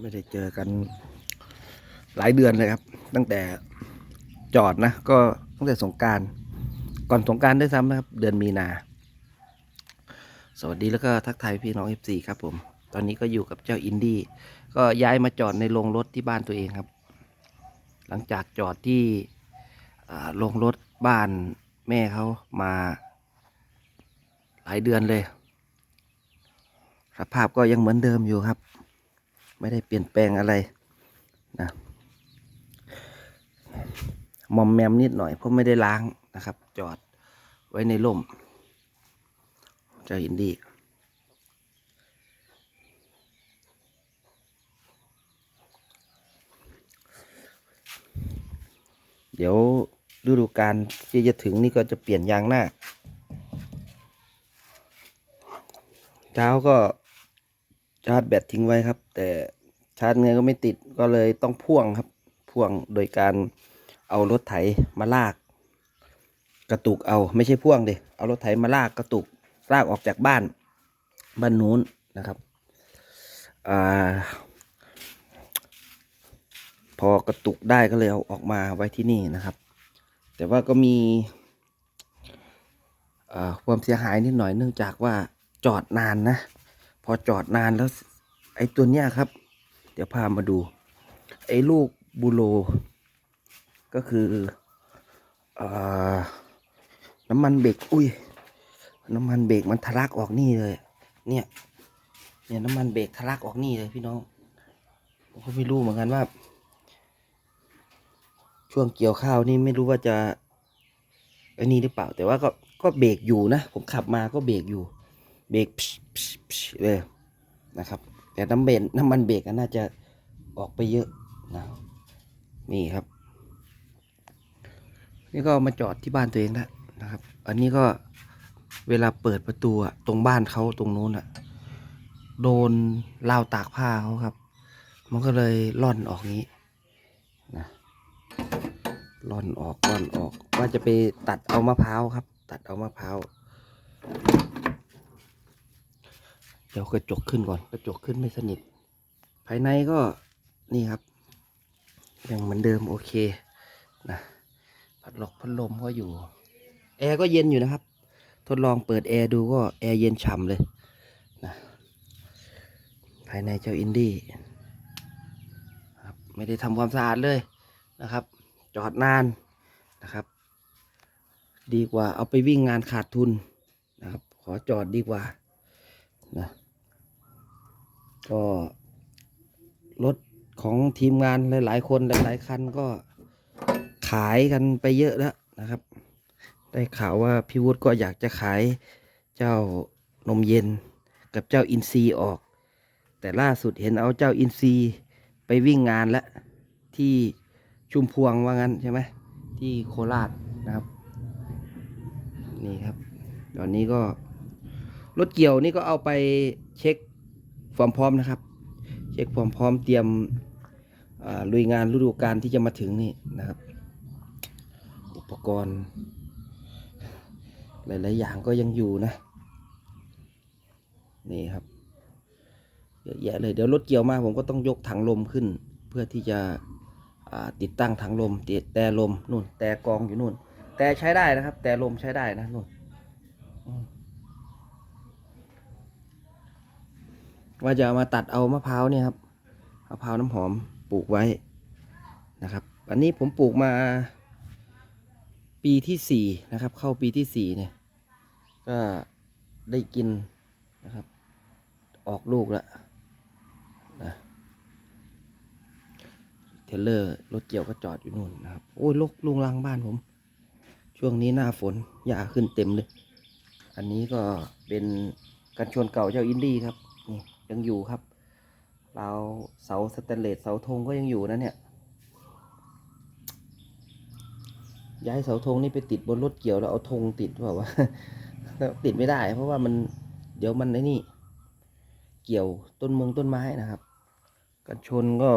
ไม่ได้เจอกันหลายเดือนเลยครับ ตั้งแต่จอดนะ ก็ตั้งแต่สงการก่อนสงการด้วยซ้ำนะครับ เดือนมีนา สวัสดีแล้วก็ทักทายพี่น้อง FC ครับผม ตอนนี้ก็อยู่กับเจ้าอินดี้ก็ย้ายมาจอดในโรงรถที่บ้านตัวเองครับ หลังจากจอดที่โรงรถบ้านแม่เขามาหลายเดือนเลย สภาพก็ยังเหมือนเดิมอยู่ครับ ไม่ได้เปลี่ยนแปลงอะไรนะมอมแมมนิดหน่อย เพราะไม่ได้ล้างนะครับ จอดไว้ในร่ม เจ้าอินดี้เดี๋ยวฤดูกาลที่จะถึงนี่ก็จะเปลี่ยนยางหน้าเช้าก็ ชาร์จแบตทิ้งไว้ครับ แต่ชาร์จไงก็ไม่ติดก็เลยต้องพ่วงครับ พ่วงโดยการเอารถไถมาลาก กระตุกเอาไม่ใช่พ่วงดิเอารถไถมาลากกระตุกลากออกจากบ้านบ้านนู้นนะครับอพอกระตุกได้ก็เลยเอาออกมาไว้ที่นี่นะครับ แต่ว่าก็มีความเสียหายนิดหน่อยเนื่องจากว่าจอดนานนะ พอจอดนานแล้ว ไอ้ตัวเนี้ยครับ เดี๋ยวพามาดู ไอ้ลูกบูโรก็คืออน้ำมันเบรกอุ้ย น้ำมันเบรกมันทะลักออกนี่เลย เนี่ย เนี่ยน้ำมันเบรกทะลักออกนี่เลยพี่น้องผมก็ไม่รู้เหมือนกันว่า ช่วงเกี่ยวข้าวนี่ไม่รู้ว่าจะไอ้นี่หรือเปล่า แต่ว่าก็ก็เบรกอยู่นะ ผมขับมาก็เบรกอยู่ เบรกพิชพเลยนะครับ แต่น้ำเบรกน้ำมันเบรกน่าจะออกไปเยอะนะนี่ครับ นี่ก็มาจอดที่บ้านตัวเองแล้วนะครับ อันนี้ก็เวลาเปิดประตูอะตรงบ้านเขาตรงนู้นอะโดนราวตากผ้าเขาครับ มันก็เลยล่อนออกงี้นะล่อนออกล่อนออกว่าจะไปตัดเอามะพร้าวครับ ตัดเอามะพร้าว เดี๋ยวกระจกขึ้นก่อน กระจกขึ้นไม่สนิท ภายในก็นี่ครับ ยังเหมือนเดิมโอเคนะพัดหลอกพัดลมก็อยู่ แอร์ก็เย็นอยู่นะครับ ทดลองเปิดแอร์ดูก็แอร์เย็นฉ่ำเลยนะภายในเจ้าอินดี้ครับไม่ได้ทำความสะอาดเลยนะครับ จอดนานนะครับ ดีกว่าเอาไปวิ่งงานขาดทุนนะครับ ขอจอดดีกว่านะ ก็ รถของทีมงานหลาย ๆ คนหลาย ๆ คันก็ขายกันไปเยอะแล้วนะครับ ได้ข่าวว่าพี่วุฒิก็อยากจะขายเจ้านมเย็นกับเจ้าอินซีออก แต่ล่าสุดเห็นเอาเจ้าอินซีไปวิ่งงานแล้วที่ชุมพวงว่างั้นใช่ไหมที่โคราชนะครับ นี่ครับ ตอนนี้ก็รถเกี่ยวนี่ก็เอาไปเช็ค ความพร้อมนะครับ เช็คความพร้อมเตรียมลุยงานฤดูกาลที่จะมาถึงนี่นะครับ อุปกรณ์ หลาย ๆ อย่างก็ยังอยู่นะ นี่ครับเยอะแยะเลยเดี๋ยวรถเกี่ยวมาผมก็ต้องยกถังลมขึ้น เพื่อที่จะติดตั้งถังลมติดแต่ลมนู่นแต่กองอยู่นู่น แต่ใช้ได้นะครับ แต่ลมใช้ได้นะนู่นอืม ว่าจะเอามาตัดเอามะพร้าวเนี่ยครับมะพร้าวน้ำหอมปลูกไว้นะครับอันนี้ผมปลูกมา ปีที่สี่นะครับ เข้าปีที่สี่เนี่ย ก็ได้กินนะครับ ออกลูกแล้วนะเทเลอร์รถเกี่ยวก็จอดอยู่นู่นนะครับ โอ้ยลกลุงลังบ้านผม ช่วงนี้หน้าฝนหญ้าขึ้นเต็มเลย อันนี้ก็เป็นกันชนเก่าเจ้าอินดี้ครับ ยังอยู่ครับเราเสาสแตนเลสเสาธงก็ยังอยู่นะเนี่ยย้ายเสาธงนี่ไปติดบนรถเกี่ยวแล้วเอาธงติดเปล่าวะติดไม่ได้ เพราะว่ามันเดี๋ยวมันไอ้นี่ เกี่ยวต้นมงต้นไม้นะครับ กันชนก็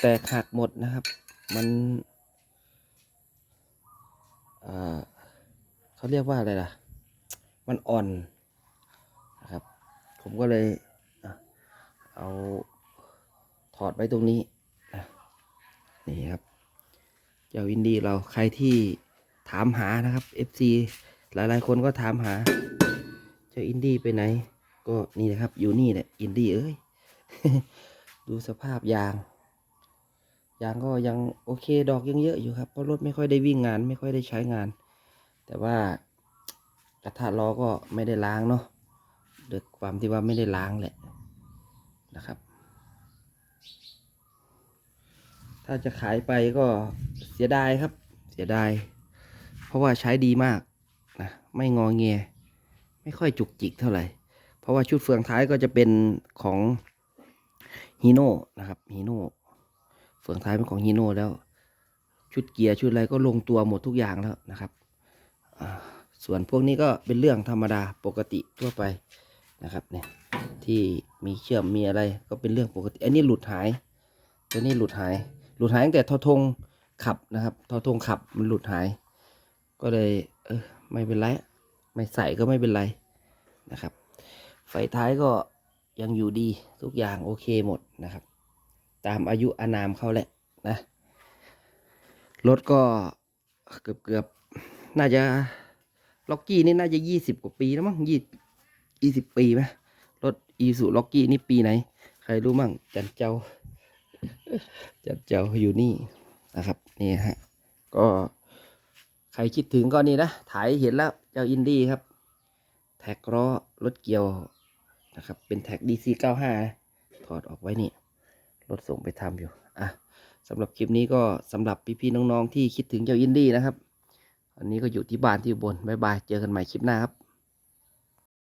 แตกหักหมดนะครับ มันอ่า เขาเรียกว่าอะไรล่ะ มันอ่อนนะครับ ผมก็เลยเอาถอดไว้ตรงนี้นะนี่ครับ เจ้าอินดี้เราใครที่ถามหานะครับ FC หลายๆคนก็ถามหา เจ้าอินดี้ไปไหน ก็นี่นะครับ อยู่นี่แหละอินดี้เอ้ย ดูสภาพยาง ยางก็ยังโอเคดอกยังเยอะอยู่ครับ เพราะรถไม่ค่อยได้วิ่งงาน ไม่ค่อยได้ใช้งาน แต่ว่ากระทะล้อก็ไม่ได้ล้างเนาะด้วยความที่ว่าไม่ได้ล้างแหละนะครับ ถ้าจะขายไปก็เสียดายครับ เสียดาย เพราะว่าใช้ดีมากนะไม่งอแงไม่ค่อยจุกจิกเท่าไหร่ เพราะว่าชุดเฟืองท้ายก็จะเป็นของฮีโน่นะครับฮีโน่เฟืองท้ายเป็นของฮีโน่แล้ว ชุดเกียร์ชุดอะไรก็ลงตัวหมดทุกอย่างแล้วนะครับ ส่วนพวกนี้ก็เป็นเรื่องธรรมดาปกติทั่วไปนะครับเนี่ยที่มีเชื่อมมีอะไรก็เป็นเรื่องปกติ อันนี้หลุดหาย ตัวนี้หลุดหาย หลุดหายตั้งแต่ทอทงขับนะครับทอทงขับมันหลุดหาย ก็เลยเออไม่เป็นไรไม่ใส่ก็ไม่เป็นไรนะครับ ไฟท้ายก็ยังอยู่ดีทุกอย่างโอเคหมดนะครับ ตามอายุอานามเขาแหละนะรถก็เกือบเกือบ น่าจะล็อกกี้นี่น่าจะยี่สิบกว่าปีแล้วมั้งยี่ยี่สิบปีไหมรถอีสุล็อกกี้นี่ปีไหน ใครรู้มั่งจันเจ้า จันเจ้าอยู่นี่นะครับนี่ฮะก็ใครคิดถึงก็นี่นะถ่ายเห็นแล้วเจ้าอินดี้ครับ แท็กล้อรถเกียวนะครับ เป็นแท็ก DC 95 นะถอดออกไว้นี่ รถส่งไปทำอยู่ อะสำหรับคลิปนี้ก็สำหรับพี่ๆน้องๆที่คิดถึงเจ้าอินดี้นะครับ อันนี้ก็อยู่ที่บ้านที่อุบนบ๊ายบาย เจอกันใหม่คลิปหน้าครับ